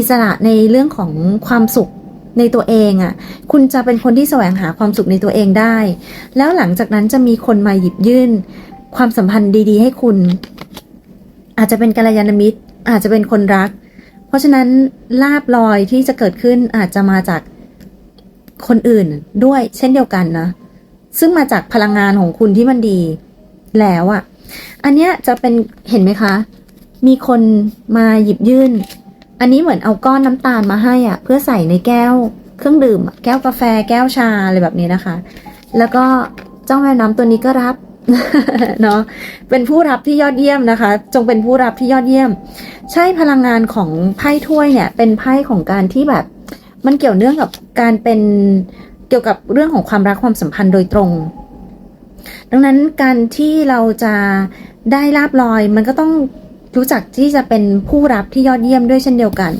อิสระในเรื่องของความสุขในตัวเองอะ่ะ คุณจะเป็นคนที่แสวงหาความสุขในตัวเองได้ แล้วหลังจากนั้นจะมีคนมาหยิบยื่น ความสัมพันธ์ดี ๆ ให้คุณ อาจจะเป็นกัลยาณมิตร อาจจะเป็นคนรัก เพราะฉะนั้นลาบลอยที่จะเกิดขึ้นอาจจะมาจากคนอื่นด้วยเช่นเดียวกันนะ ซึ่งมาจากพลังงานของคุณที่มันดี แล้วอะ่ะ อันเนี้ยจะเป็นเห็นไหมคะ มีคนมาหยิบยื่น อันนี้เหมือนเอาก้อนน้ำตาลมาให้อะ เพื่อใส่ในแก้วเครื่องดื่ม แก้วกาแฟแก้วชาอะไรแบบนี้นะคะ แล้วก็เจ้าแม่น้ำตัวนี้ก็รับเนาะเป็นผู้รับที่ยอดเยี่ยมนะคะ จงเป็นผู้รับที่ยอดเยี่ยม ใช่พลังงานของไพ่ถ้วยเนี่ย เป็นไพ่ของการที่แบบ มันเกี่ยวเนื่องกับการเป็นเกี่ยวกับเรื่องของความรักความสัมพันธ์โดยตรง ดังนั้นการที่เราจะได้ลาบลอยมันก็ต้อง รู้จักที่จะเป็นผู้รับที่ยอดเยี่ยมด้วยเช่นเดียวกัน